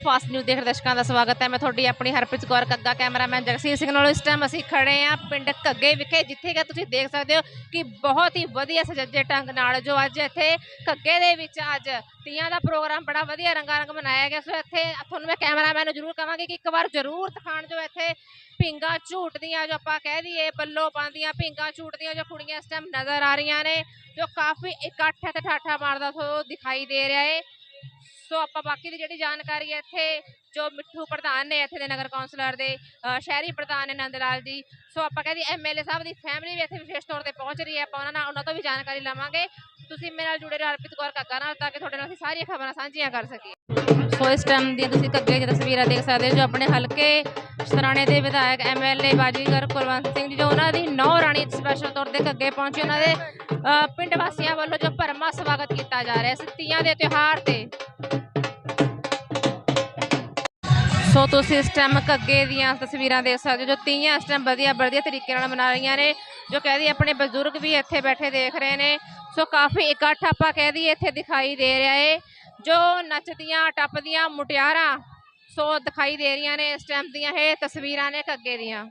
Fast news ਦੇਖ ਦਰਸ਼ਕਾਂ ਦਾ ਸਵਾਗਤ ਹੈ। ਮੈਂ ਤੁਹਾਡੀ ਆਪਣੀ ਹਰਪ੍ਰੀਤ ਕੌਰ ਕੱਗਾ, ਕੈਮਰਾਮੈਨ ਜਗਸੀਰ ਸਿੰਘ ਨਾਲ। ਇਸ ਟਾਈਮ ਅਸੀਂ ਖੜੇ ਆ ਪਿੰਡ ਘੱਗੇ ਵਿਖੇ, ਜਿੱਥੇ ਕਿ ਤੁਸੀਂ ਦੇਖ ਸਕਦੇ ਹੋ ਕਿ ਬਹੁਤ ਹੀ ਵਧੀਆ ਸਜੱਜੇ ਢੰਗ ਨਾਲ ਜੋ ਅੱਜ ਇੱਥੇ ਘੱਗੇ ਦੇ ਵਿੱਚ ਅੱਜ ਤੀਆਂ ਦਾ ਪ੍ਰੋਗਰਾਮ ਬੜਾ ਵਧੀਆ ਰੰਗਾ ਰੰਗ ਮਨਾਇਆ ਗਿਆ। ਸੋ ਇੱਥੇ ਤੁਹਾਨੂੰ ਮੈਂ ਕੈਮਰਾਮੈਨ ਨੂੰ ਜ਼ਰੂਰ ਕਹਾਂਗੀ ਕਿ ਇੱਕ ਵਾਰ ਜ਼ਰੂਰ ਦਿਖਾਣ ਜੋ ਇੱਥੇ ਪਿੰਗਾ ਝੂਟਦੀਆਂ ਜੋ ਆਪਾਂ ਕਹਿ ਦਈਏ, ਬੱਲੋ ਪਾਉਂਦੀਆਂ ਪਿੰਗਾ ਝੂਟਦੀਆਂ ਜੋ ਕੁੜੀਆਂ ਇਸ ਟਾਈਮ ਨਜ਼ਰ ਆ ਰਹੀਆਂ ਨੇ, ਜੋ ਕਾਫੀ ਇਕੱਠ ਹੈ ਤੇ ਠਾਠਾ ਮਾਰਦਾ ਸੋ ਦਿਖਾਈ ਦੇ ਰਿਹਾ ਏ। ਸੋ ਆਪਾਂ ਬਾਕੀ ਦੀ ਜਿਹੜੀ ਜਾਣਕਾਰੀ ਹੈ ਇੱਥੇ ਜੋ ਮਿੱਠੂ ਪ੍ਰਧਾਨ ਨੇ ਇੱਥੇ ਦੇ ਨਗਰ ਕੌਂਸਲਰ ਦੇ ਸ਼ਹਿਰੀ ਪ੍ਰਧਾਨ ਨੇ ਨੰਦ ਲਾਲ ਜੀ, ਸੋ ਆਪਾਂ ਕਹਿੰਦੇ ਐਮਐਲਏ ਸਾਹਿਬ ਦੀ ਫੈਮਿਲੀ ਵੀ ਇੱਥੇ ਵਿਸ਼ੇਸ਼ ਤੌਰ ਤੇ ਪਹੁੰਚ ਰਹੀ ਹੈ, ਆਪਾਂ ਉਹਨਾਂ ਨਾਲ, ਉਹਨਾਂ ਤੋਂ ਵੀ ਜਾਣਕਾਰੀ ਲਵਾਂਗੇ। ਤੁਸੀਂ ਮੇਰੇ ਨਾਲ ਜੁੜੇ ਰਹੋ ਅਰਪਿਤ ਕੌਰ ਕੱਗਾ ਨਾਲ ਤਾਂ ਕਿ ਤੁਹਾਡੇ ਨਾਲ ਅਸੀਂ ਸਾਰੀਆਂ ਖਬਰਾਂ ਸਾਂਝੀਆਂ ਕਰ ਸਕੀਏ। ਸੋ ਇਸ ਟਾਈਮ ਦੀਆਂ ਤੁਸੀਂ ਕੱਗੇ ਦੀਆਂ ਤਸਵੀਰਾਂ ਦੇਖ ਸਕਦੇ ਹੋ, ਜੋ ਆਪਣੇ ਹਲਕੇ ਸਰਾਣੇ ਦੇ ਵਿਧਾਇਕ ਐਮਐਲਏ ਬਾਜੀਗਰ ਕੁਲਵੰਤ ਸਿੰਘ ਜੀ, ਜੋ ਉਹਨਾਂ ਦੀ ਨੌ ਰਾਣੀ ਸਪੈਸ਼ਲ ਤੌਰ ਤੇ ਅੱਗੇ ਪਹੁੰਚੇ, ਉਹਨਾਂ ਦੇ ਪਿੰਡ ਵਾਸੀਆਂ ਵੱਲੋਂ ਜੋ ਭਰਮਾ ਸਵਾਗਤ ਕੀਤਾ ਜਾ ਰਿਹਾ ਹੈ, ਇਸ ਦੇ ਤਿਉਹਾਰ ਤੇ। ਸੋ ਤੁਸੀਂ ਇਸ ਟਾਈਮ ਕੱਗੇ ਦੀਆਂ ਤਸਵੀਰਾਂ ਦੇਖ ਸਕਦੇ ਹੋ, ਜੋ ਤੀਆਂ ਇਸ ਟਾਈਮ ਵਧੀਆ ਵਧੀਆ ਤਰੀਕੇ ਨਾਲ ਮਨਾ ਰਹੀਆਂ ਨੇ, ਜੋ ਕਹਿ ਦਈਏ ਆਪਣੇ ਬਜ਼ੁਰਗ ਵੀ ਇੱਥੇ ਬੈਠੇ ਦੇਖ ਰਹੇ ਨੇ। ਸੋ ਕਾਫੀ ਇਕੱਠ ਆਪਾਂ ਕਹਿ ਦਈਏ ਇੱਥੇ ਦਿਖਾਈ ਦੇ ਰਿਹਾ ਏ, ਜੋ ਨੱਚਦੀਆਂ, ਟੱਪਦੀਆਂ ਮੁਟਿਆਰਾਂ, ਸੋ ਦਿਖਾਈ ਦੇ ਰਹੀਆਂ ਨੇ ਇਸ ਟਾਈਮ ਦੀਆਂ ਇਹ ਤਸਵੀਰਾਂ ਨੇ ਕੱਗੇ ਦੀਆਂ।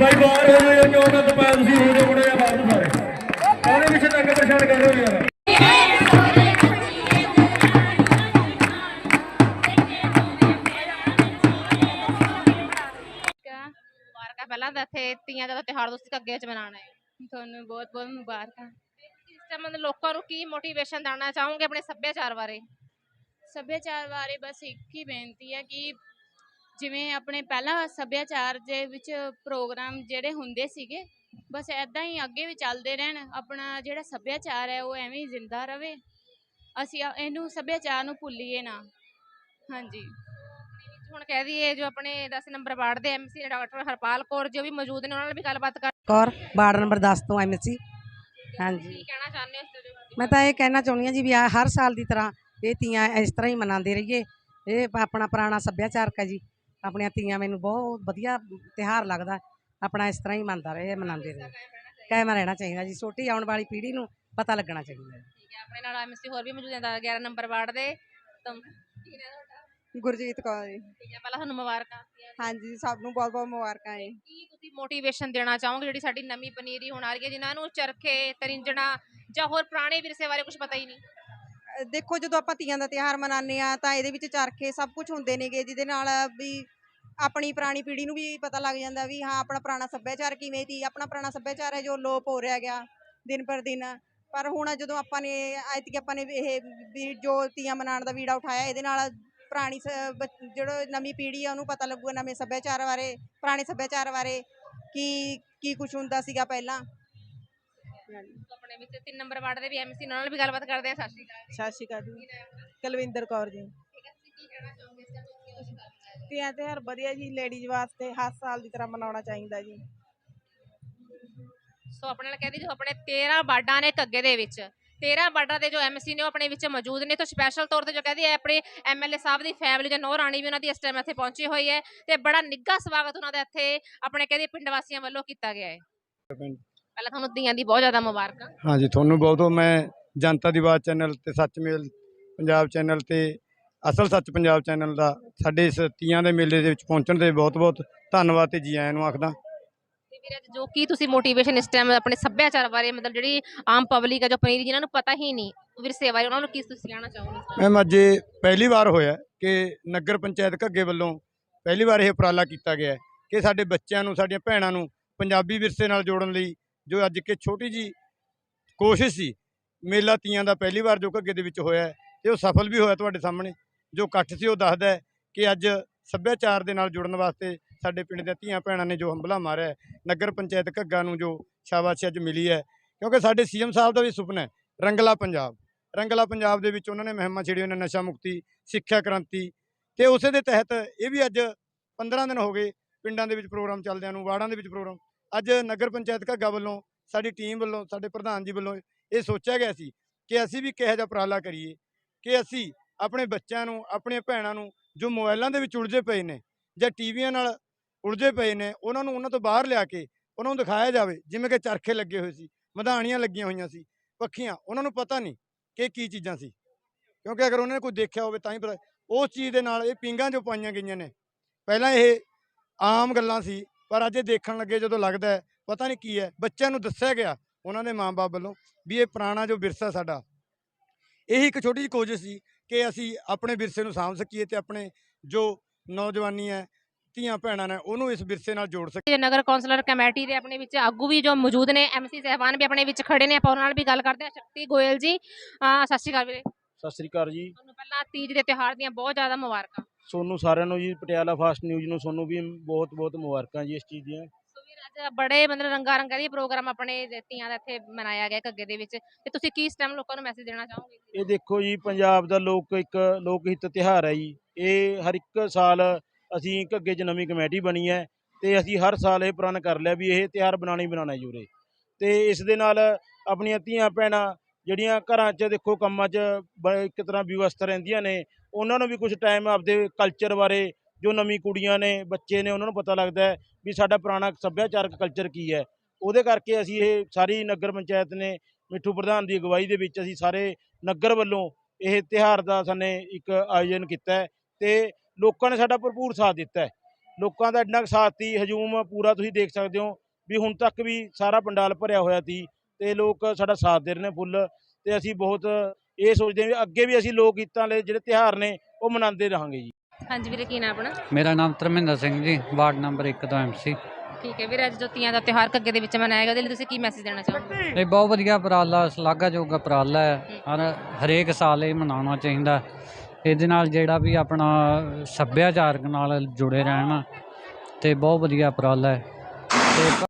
ਬਾਈ ਬਾਹਰ ਹੋ ਜਾਓ ਕਿਉਂ ਨਾ ਦੁਪਹਿਰ ਤੁਸੀਂ ਹੋ ਜਾਓ ਬੜੇ ਜਿਹਾ ਬਾਹਰ ਨੂੰ ਸਾਰੇ। ਕਾਹਦੇ ਪਿੱਛੇ ਤੱਕ ਪਰੇਸ਼ਾਨ ਕਰ ਰਹੇ ਹੋ ਯਾਰ। ਮੁਬਾਰਕਾਂ। ਪਹਿਲਾਂ ਤਾਂ ਇੱਥੇ ਤੀਆਂ ਦਾ ਤੁਸੀਂ 'ਚ ਮਨਾਉਣਾ। ਹੈ ਤੁਹਾਨੂੰ ਬਹੁਤ ਬਹੁਤ ਮੁਬਾਰਕਾਂ। ਇਸ ਲੋਕਾਂ ਨੂੰ ਕੀ ਮੋਟੀਵੇਸ਼ਨ ਦੇਣਾ ਚਾਹੋਗੇ ਆਪਣੇ ਸੱਭਿਆਚਾਰ ਬਾਰੇ? ਸੱਭਿਆਚਾਰ ਬਾਰੇ ਬਸ ਇੱਕ ਹੀ ਬੇਨਤੀ ਹੈ ਕਿ ਜਿਵੇਂ ਆਪਣੇ ਪਹਿਲਾਂ ਸੱਭਿਆਚਾਰ ਦੇ ਵਿੱਚ ਪ੍ਰੋਗਰਾਮ ਜਿਹੜੇ ਹੁੰਦੇ ਸੀਗੇ ਬਸ ਐਦਾਂ ਹੀ ਅੱਗੇ ਵੀ ਚੱਲਦੇ ਰਹਿਣ ਆਪਣਾ ਜਿਹੜਾ ਸੱਭਿਆਚਾਰ ਹੈ ਉਹ ਐਵੇਂ ਹੀ ਜ਼ਿੰਦਾ ਰਵੇ। ਅਸੀਂ ਆ- ਇਹਨੂੰ ਸੱਭਿਆਚਾਰ ਨੂੰ ਭੁੱਲੀਏ ਨਾ। ਹਾਂਜੀ। ਹੁਣ ਕਹਿ ਦਈਏ ਜੋ ਆਪਣੇ 10 ਨੰਬਰ ਵਾਰਡ ਦੇ ਐਮਸੀ ਨੇ ਡਾਕਟਰ ਹਰਪਾਲ ਕੌਰ ਜੋ ਵੀ ਮੌਜੂਦ ਨੇ ਉਹਨਾਂ ਨਾਲ ਵੀ ਗੱਲਬਾਤ ਕਰ ਕੌਰ ਵਾਰਡ ਨੰਬਰ 10 ਤੋਂ ਐਮਸੀ ਹਾਂਜੀ ਕੀ ਕਹਿਣਾ ਚਾਹੁੰਦੇ ਹੋ ਇਸ ਦੇ ਬਾਰੇ ਮੈਂ ਤਾਂ ਇਹ ਕਹਿਣਾ ਚਾਹੁੰਦੀ ਹਾਂ ਜੀ ਵੀ ਆ ਹਰ ਸਾਲ ਦੀ ਤਰ੍ਹਾਂ ਇਹ ਤੀਆਂ ਇਸ ਤਰ੍ਹਾਂ ਹੀ ਮਨਾਉਂਦੇ ਰਹੀਏ। ਇਹ ਪ- ਆਪਣਾ ਪੁਰਾਣਾ ਸੱਭਿਆਚਾਰਕ ਹੈ ਜੀ। ਆਪਣੀਆਂ ਤੀਆਂ ਮੈਨੂੰ ਬਹੁਤ ਵਧੀਆ ਤਿਉਹਾਰ ਲੱਗਦਾ। ਆਪਣਾ ਇਸ ਤਰ੍ਹਾਂ ਹੀ ਮੰਨਦਾ ਰਹੇ ਮਨਾਉਂਦੇ ਰਹੇ। ਕਾਇਮ ਰਹਿਣਾ ਚਾਹੀਦਾ ਜੀ। ਛੋਟੀ ਆਉਣ ਵਾਲੀ ਪੀੜ੍ਹੀ ਨੂੰ ਪਤਾ ਲੱਗਣਾ ਚਾਹੀਦਾ ਠੀਕ ਹੈ ਆਪਣੇ ਨਾਲ ਐਮਸੀ ਹੋਰ ਵੀ ਮੌਜੂਦ ਨੇ 11 ਨੰਬਰ ਵਾਰਡ ਦੇ। ਤੁਮ ਕੀ ਨਾਮ ਤੁਹਾਡਾ? ਗੁਰਜੀਤ ਕੌਰ ਜੀ। ਠੀਕ ਹੈ ਪਹਿਲਾਂ ਤੁਹਾਨੂੰ ਮੁਬਾਰਕਾਂ ਹਾਂਜੀ ਸਭ ਨੂੰ ਬਹੁਤ ਬਹੁਤ ਮੁਬਾਰਕਾਂ ਜੀ। ਕੀ ਤੁਸੀਂ ਮੋਟੀਵੇਸ਼ਨ ਦੇਣਾ ਚਾਹੋਗੇ? ਜਿਹੜੀ ਸਾਡੀ ਨਵੀਂ ਪਨੀਰੀ ਹੁਣ ਆ ਰਹੀ ਹੈ ਜਿਨ੍ਹਾਂ ਨੂੰ ਚਰਖੇ ਤਰਿੰਜਣਾ ਜਾਂ ਹੋਰ ਪੁਰਾਣੇ ਵਿਰਸੇ ਬਾਰੇ ਕੁਝ ਪਤਾ ਹੀ ਨਹੀਂ? ਦੇਖੋ ਜਦੋਂ ਆਪਾਂ ਤੀਆਂ ਦਾ ਤਿਉਹਾਰ ਮਨਾਉਂਦੇ ਆ ਤਾਂ ਇਹਦੇ ਵਿੱਚ ਚਰਖੇ ਸਭ ਕੁਝ ਹੁੰਦੇ ਨੇਗੇ ਜਿਹਦੇ ਨਾਲ ਵੀ ਆਪਣੀ ਪੁਰਾਣੀ ਪੀੜ੍ਹੀ ਨੂੰ ਵੀ ਪਤਾ ਲੱਗ ਜਾਂਦਾ ਵੀ ਹਾਂ ਆਪਣਾ ਪੁਰਾਣਾ ਸੱਭਿਆਚਾਰ ਕਿਵੇਂ ਸੀ ਆਪਣਾ ਪੁਰਾਣਾ ਸੱਭਿਆਚਾਰ ਹੈ ਜੋ ਲੋਪ ਹੋ ਰਿਹਾ ਗਿਆ ਦਿਨ ਪਰ ਦਿਨ। ਪਰ ਹੁਣ ਜਦੋਂ ਆਪਾਂ ਨੇ ਐਤਕੀ ਆਪਾਂ ਨੇ ਇਹ ਵੀ ਜੋ ਤੀਆਂ ਮਨਾਉਣ ਦਾ ਵੀੜਾ ਉਠਾਇਆ ਇਹਦੇ ਨਾਲ ਪੁਰਾਣੀ ਜਿਹੜਾ ਨਵੀਂ ਪੀੜ੍ਹੀ ਆ ਉਹਨੂੰ ਪਤਾ ਲੱਗੂਗਾ ਨਵੇਂ ਸੱਭਿਆਚਾਰ ਬਾਰੇ ਪੁਰਾਣੇ ਸੱਭਿਆਚਾਰ ਬਾਰੇ ਕੀ ਕੀ ਕੁਝ ਹੁੰਦਾ ਸੀਗਾ ਪਹਿਲਾਂ। ਆਪਣੇ ਵਿੱਚ 3 ਨੰਬਰ ਵਾਰਡ ਦੇ ਵੀ ਐਮਸੀ ਨਾਲ ਵੀ ਗੱਲਬਾਤ ਕਰਦੇ ਆ ਸਤਿ ਸ਼੍ਰੀ ਅਕਾਲ ਸਤਿ ਸ਼੍ਰੀ ਅਕਾਲ ਜੀ। ਕੁਲਵਿੰਦਰ ਕੌਰ ਜੀ। ਠੀਕ ਹੈ ਤੁਸੀਂ ਕੀ ਕਹਿਣਾ ਚਾਹੋਗੇ? ਇਸ ਟਾਈਮ ਕੀ ਕੁਝ ਕਰਨਾ ਹੈ ਤੀਆਂ ਤਿਉਹਾਰ ਵਧੀਆ ਜੀ ਲੇਡੀਜ਼ ਵਾਸਤੇ ਹਰ ਸਾਲ ਦੀ ਤਰ੍ਹਾਂ ਮਨਾਉਣਾ ਚਾਹੀਦਾ ਜੀ। ਸੋ ਆਪਣੇ ਨਾਲ ਕਹਿੰਦੀ ਜੋ ਆਪਣੇ 13 ਵਾਰਡਾਂ ਨੇ ਕੱਗੇ ਦੇ ਵਿੱਚ 13 ਵਾਰਡਾਂ ਦੇ ਜੋ ਐਮਸੀ ਨੇ ਉਹ ਆਪਣੇ ਵਿੱਚ ਮੌਜੂਦ ਨੇ। ਤਾਂ ਸਪੈਸ਼ਲ ਤੌਰ ਤੇ ਜੋ ਕਹਿੰਦੀ ਹੈ ਆਪਣੇ ਐਮਐਲਏ ਸਾਹਿਬ ਦੀ ਫੈਮਿਲੀ ਜਾਂ ਨੌ ਰਾਣੀ ਵੀ ਉਹਨਾਂ ਦੀ ਇਸ ਟਾਈਮ ਇੱਥੇ ਪਹੁੰਚੀ ਹੋਈ ਹੈ ਤੇ ਬੜਾ ਨਿੱਘਾ ਸਵਾਗਤ ਉਹਨਾਂ ਦਾ ਇੱਥੇ ਆਪਣੇ ਕਹਿੰਦੀ ਪਿੰਡ ਵਾਸੀਆਂ ਵੱਲੋਂ ਕੀਤਾ ਗਿਆ ਹੈ। ਪਹਿਲਾਂ ਤੁਹਾਨੂੰ ਤੀਆਂ ਦੀ ਬਹੁਤ ਜ਼ਿਆਦਾ ਮੁਬਾਰਕਾਂ। ਹਾਂਜੀ ਤੁਹਾਨੂੰ ਬਹੁਤ ਬਹੁਤ ਮੈਂ ਜਨਤਾ ਦੀ ਆਵਾਜ਼ ਚੈਨਲ ਤੇ ਸੱਚਮੇਲ ਪੰਜਾਬ ਚੈਨਲ ਤੇ ਅਸਲ ਸੱਚ ਪੰਜਾਬ ਚੈਨਲ ਦਾ ਸਾਡੇ ਇਸ ਤੀਆਂ ਦੇ ਮੇਲੇ ਦੇ ਵਿੱਚ ਪਹੁੰਚਣ ਤੇ ਬਹੁਤ ਬਹੁਤ ਧੰਨਵਾਦ ਤੇ ਜੀ ਆਇਆਂ ਨੂੰ ਆਖਦਾ ਤੇ ਵੀਰੇ ਅੱਜ ਜੋ ਕੀ ਤੁਸੀਂ ਮੋਟੀਵੇਸ਼ਨ ਇਸ ਟਾਈਮ ਆਪਣੇ ਸੱਭਿਆਚਾਰ ਬਾਰੇ ਮਤਲਬ ਜਿਹੜੀ ਆਮ ਪਬਲਿਕ ਹੈ ਜੋ ਪਨੀਰੀ ਜਿਨ੍ਹਾਂ ਨੂੰ ਪਤਾ ਹੀ ਨਹੀਂ ਵਿਰਸੇ ਬਾਰੇ ਉਹਨਾਂ ਨੂੰ ਕੀ ਤੁਸੀਂ ਕਹਿਣਾ ਚਾਹੋਗੇ? ਮੈਮ ਅੱਜ ਇਹ ਪਹਿਲੀ ਵਾਰ ਹੋਇਆ ਕਿ ਨਗਰ ਪੰਚਾਇਤ ਘੱਗੇ ਵੱਲੋਂ ਪਹਿਲੀ ਵਾਰ ਇਹ ਉਪਰਾਲਾ ਕੀਤਾ ਗਿਆ ਕਿ ਸਾਡੇ ਬੱਚਿਆਂ ਨੂੰ ਸਾਡੀਆਂ ਭੈਣਾਂ ਨੂੰ ਪੰਜਾਬੀ ਵਿਰਸੇ ਨਾਲ ਜੋੜਨ ਲਈ ਜੋ ਅੱਜ ਕਿ ਛੋਟੀ ਜੀ ਕੋਸ਼ਿਸ਼ ਸੀ ਮੇਲਾ ਤੀਆਂ ਦਾ ਪਹਿਲੀ ਵਾਰ ਜੋ ਘੱਗੇ ਦੇ ਵਿੱਚ ਹੋਇਆ ਤੇ ਉਹ ਸਫਲ ਵੀ ਹੋਇਆ ਤੁਹਾਡੇ ਸਾਹਮਣੇ ਜੋ ਇਕੱਠ ਸੀ ਉਹ ਦੱਸਦਾ ਕਿ ਅੱਜ ਸੱਭਿਆਚਾਰ ਦੇ ਨਾਲ ਜੁੜਨ ਵਾਸਤੇ ਸਾਡੇ ਪਿੰਡ ਦੇ ਧੀਆਂ ਭੈਣਾਂ ਨੇ ਜੋ ਹੰਬਲਾ ਮਾਰਿਆ ਨਗਰ ਪੰਚਾਇਤ ਘੱਗਾ ਨੂੰ ਜੋ ਸ਼ਾਬਾਸ਼ ਅੱਜ ਮਿਲੀ ਹੈ, ਕਿਉਂਕਿ ਸਾਡੇ ਸੀਐਮ ਸਾਹਿਬ ਦਾ ਵੀ ਸੁਪਨਾ ਹੈ, ਰੰਗਲਾ ਪੰਜਾਬ। ਰੰਗਲਾ ਪੰਜਾਬ ਦੇ ਵਿੱਚ ਉਹਨਾਂ ਨੇ ਮਹਿਮਾ ਛੇੜੀ ਨੇ ਨਸ਼ਾ ਮੁਕਤੀ, ਸਿੱਖਿਆ ਕ੍ਰਾਂਤੀ ਤੇ ਉਸੇ ਦੇ ਤਹਿਤ ਇਹ ਵੀ ਅੱਜ 15 ਦਿਨ ਹੋ ਗਏ ਪਿੰਡਾਂ ਦੇ ਵਿੱਚ ਪ੍ਰੋਗਰਾਮ ਚੱਲਦਿਆਂ ਨੂੰ, ਵਾਰਡਾਂ ਦੇ ਵਿੱਚ ਪ੍ਰੋਗਰਾਮ। ਅੱਜ ਨਗਰ ਪੰਚਾਇਤ ਘੱਗਾ ਵੱਲੋਂ, ਸਾਡੀ ਟੀਮ ਵੱਲੋਂ, ਸਾਡੇ ਪ੍ਰਧਾਨ ਜੀ ਵੱਲੋਂ ਇਹ ਸੋਚਿਆ ਗਿਆ ਸੀ ਕਿ ਅਸੀਂ ਵੀ ਕਿਹੋ ਜਿਹਾ ਉਪਰਾਲਾ ਕਰੀਏ, ਕਿ ਅਸੀਂ ਆਪਣੇ ਬੱਚਿਆਂ ਨੂੰ, ਆਪਣੀਆਂ ਭੈਣਾਂ ਨੂੰ, ਜੋ ਮੋਬਾਈਲਾਂ ਦੇ ਵਿੱਚ ਉਲਝੇ ਪਏ ਨੇ ਜਾਂ ਟੀਵੀਆਂ ਨਾਲ ਉਲਝੇ ਪਏ ਨੇ, ਉਹਨਾਂ ਨੂੰ ਉਹਨਾਂ ਤੋਂ ਬਾਹਰ ਲਿਆ ਕੇ ਉਹਨਾਂ ਨੂੰ ਦਿਖਾਇਆ ਜਾਵੇ, ਜਿਵੇਂ ਕਿ ਚਰਖੇ ਲੱਗੇ ਹੋਏ ਸੀ, ਮਧਾਣੀਆਂ ਲੱਗੀਆਂ ਹੋਈਆਂ ਸੀ, ਪੱਖੀਆਂ, ਉਹਨਾਂ ਨੂੰ ਪਤਾ ਨਹੀਂ ਕਿ ਕੀ ਚੀਜ਼ਾਂ ਸੀ। ਕਿਉਂਕਿ ਅਗਰ ਉਹਨਾਂ ਨੇ ਕੋਈ ਦੇਖਿਆ ਹੋਵੇ ਤਾਂ ਹੀ ਪਤਾ, ਉਸ ਚੀਜ਼ ਦੇ ਨਾਲ ਇਹ ਪਿੰਗਾਂ ਜੋ ਪਾਈਆਂ ਗਈਆਂ ਨੇ, ਪਹਿਲਾਂ ਇਹ ਆਮ ਗੱਲਾਂ ਸੀ, ਪਰ ਅੱਜ ਇਹ ਦੇਖਣ ਲੱਗੇ ਜਦੋਂ ਲੱਗਦਾ ਪਤਾ ਨਹੀਂ ਕੀ ਹੈ, ਬੱਚਿਆਂ ਨੂੰ ਦੱਸਿਆ ਗਿਆ ਉਹਨਾਂ ਦੇ ਮਾਪੇ ਵੱਲੋਂ ਵੀ ਇਹ ਪੁਰਾਣਾ ਜੋ ਵਿਰਸਾ ਸਾਡਾ, ਇਹੀ ਇੱਕ ਛੋਟੀ ਜਿਹੀ ਕੋਸ਼ਿਸ਼ ਸੀ ਕਿ ਅਸੀਂ ਆਪਣੇ ਵਿਰਸੇ ਨੂੰ ਸਾਂਭ ਸਕੀਏ ਤੇ ਆਪਣੇ ਜੋ ਨੌਜਵਾਨੀ ਹੈ ਧੀਆਂ ਭੈਣਾਂ ਨੇ ਉਹਨੂੰ ਇਸ ਵਿਰਸੇ ਨਾਲ ਜੋੜ ਸਕੀਏ। ਜੇ ਨਗਰ ਕੌਂਸਲਰ ਕਮੇਟੀ ਦੇ ਆਪਣੇ ਵਿੱਚ ਆਗੂ ਵੀ ਜੋ ਮੌਜੂਦ ਨੇ ਐਮਸੀ ਸਹਿਬਾਨ ਵੀ ਆਪਣੇ ਵਿੱਚ ਖੜੇ ਨੇ ਆਪਾਂ ਉਹਨਾਂ ਨਾਲ ਵੀ ਗੱਲ ਕਰਦੇ ਹਾਂ। ਸ਼ਕਤੀ ਗੋਇਲ ਜੀ ਸਤਿ ਸ਼੍ਰੀ ਅਕਾਲ ਵੀਰੇ। ਸਤਿ ਸ੍ਰੀ ਅਕਾਲ ਜੀ। ਤੁਹਾਨੂੰ ਪਹਿਲਾਂ ਤੀਜ ਦੇ ਤਿਉਹਾਰ ਦੀਆਂ ਬਹੁਤ ਜ਼ਿਆਦਾ ਮੁਬਾਰਕਾਂ। ਸੋਨੂੰ ਸਾਰਿਆਂ ਨੂੰ ਜੀ ਪਟਿਆਲਾ ਫਾਸਟ ਨਿਊਜ਼ ਨੂੰ ਸੋਨੂੰ ਵੀ ਬਹੁਤ ਬਹੁਤ ਮੁਬਾਰਕਾਂ ਜੀ ਇਸ ਚੀਜ਼ ਦੀਆਂ। ਅੱਜ ਬੜੇ ਮਤਲਬ ਰੰਗਾ ਰੰਗਾ ਦੀ ਪ੍ਰੋਗਰਾਮ ਆਪਣੇ ਤੀਆਂ ਦਾ ਇੱਥੇ ਮਨਾਇਆ ਗਿਆ ਘੱਗੇ ਦੇ ਵਿੱਚ। ਤੇ ਤੁਸੀਂ ਕੀ ਇਸ ਟਾਈਮ ਲੋਕਾਂ ਨੂੰ ਮੈਸੇਜ ਦੇਣਾ ਚਾਹੋਗੇ? ਇਹ ਦੇਖੋ ਜੀ, ਪੰਜਾਬ ਦਾ ਲੋਕ ਇੱਕ ਲੋਕ ਹਿੱਤ ਤਿਉਹਾਰ ਹੈ ਜੀ। ਇਹ ਹਰ ਇੱਕ ਸਾਲ ਅਸੀਂ ਘੱਗੇ 'ਚ ਨਵੀਂ ਕਮੇਟੀ ਬਣੀ ਹੈ ਤੇ ਅਸੀਂ ਹਰ ਸਾਲ ਇਹ ਪ੍ਰਣ ਕਰ ਲਿਆ ਵੀ ਇਹ ਤਿਉਹਾਰ ਬਣਾਉਣਾ ਹੀ ਬਣਾਉਣਾ ਜੀ ਤੇ ਇਸ ਦੇ ਨਾਲ ਆਪਣੀਆਂ ਧੀਆਂ ਭੈਣਾਂ ਜਿਹੜੀਆਂ ਘਰਾਂ 'ਚ ਦੇਖੋ ਕੰਮਾਂ 'ਚ ਇੱਕ ਤਰ੍ਹਾਂ ਵਿਵਸਥਾ ਰਹਿੰਦੀਆਂ ਨੇ, ਉਹਨਾਂ ਨੂੰ ਵੀ ਕੁਝ ਟਾਈਮ ਆਪਦੇ ਕਲਚਰ ਬਾਰੇ ਜੋ ਨਵੀਂ ਕੁੜੀਆਂ ਨੇ, ਬੱਚੇ ਨੇ, ਉਹਨਾਂ ਨੂੰ ਪਤਾ ਲੱਗਦਾ ਵੀ ਸਾਡਾ ਪੁਰਾਣਾ ਸੱਭਿਆਚਾਰਕ ਕਲਚਰ ਕੀ ਹੈ। ਉਹਦੇ ਕਰਕੇ ਅਸੀਂ ਇਹ ਸਾਰੀ ਨਗਰ ਪੰਚਾਇਤ ਨੇ, ਮਿੱਠੂ ਪ੍ਰਧਾਨ ਦੀ ਅਗਵਾਈ ਦੇ ਵਿੱਚ ਅਸੀਂ ਸਾਰੇ ਨਗਰ ਵੱਲੋਂ ਇਹ ਤਿਉਹਾਰ ਦਾ ਸਾਨੇ ਇੱਕ ਆਯੋਜਨ ਕੀਤਾ ਹੈ ਤੇ ਲੋਕਾਂ ਨੇ ਸਾਡਾ ਭਰਪੂਰ ਸਾਥ ਦਿੱਤਾ ਲੋਕਾਂ ਦਾ ਇੰਨਾ ਕੁ ਸਾਥ ਸੀ, ਹਜੂਮ ਪੂਰਾ ਤੁਸੀਂ ਦੇਖ ਸਕਦੇ ਹੋ ਵੀ ਹੁਣ ਤੱਕ ਵੀ ਸਾਰਾ ਪੰਡਾਲ ਭਰਿਆ ਹੋਇਆ ਸੀ ਤੇ ਲੋਕ ਸਾਡਾ ਸਾਥ ਦੇ ਰਹੇ ਨੇ ਫੁੱਲ ਤੇ ਅਸੀਂ ਬਹੁਤ ਇਹ ਸੋਚਦੇ ਹਾਂ ਵੀ ਅੱਗੇ ਵੀ ਅਸੀਂ ਲੋਕ ਗੀਤਾਂ ਵਾਲੇ ਜਿਹੜੇ ਤਿਉਹਾਰ ਨੇ ਉਹ ਮਨਾਉਂਦੇ ਰਹਾਂਗੇ ਜੀ। ਹਾਂਜੀ ਵੀਰੇ ਕੀ ਨਾਮ ਆਪਣਾ? ਮੇਰਾ ਨਾਮ ਧਰਮਿੰਦਰ ਸਿੰਘ ਜੀ ਵਾਰਡ ਨੰਬਰ 1 ਤੋਂ ਐਮਸੀ ਠੀਕ ਹੈ ਵੀਰੇ ਅੱਜ ਜੋ ਤੀਆਂ ਦਾ ਤਿਉਹਾਰ ਘੱਗੇ ਦੇ ਵਿੱਚ ਮਨਾਇਆ ਗਿਆ ਉਹਦੇ ਲਈ ਤੁਸੀਂ ਕੀ ਮੈਸੇਜ ਦੇਣਾ ਚਾਹੋਗੇ? ਇਹ ਬਹੁਤ ਵਧੀਆ ਉਪਰਾਲਾ ਸ਼ਲਾਘਾਯੋਗ ਉਪਰਾਲਾ ਹੈ। ਹਰ ਹਰੇਕ ਸਾਲ ਇਹ ਮਨਾਉਣਾ ਚਾਹੀਦਾ ਇਹਦੇ ਨਾਲ ਜਿਹੜਾ ਵੀ ਆਪਣਾ ਸੱਭਿਆਚਾਰਕ ਨਾਲ ਜੁੜੇ ਰਹਿਣ ਤੇ ਬਹੁਤ ਵਧੀਆ ਉਪਰਾਲਾ ਹੈ। ਤੇ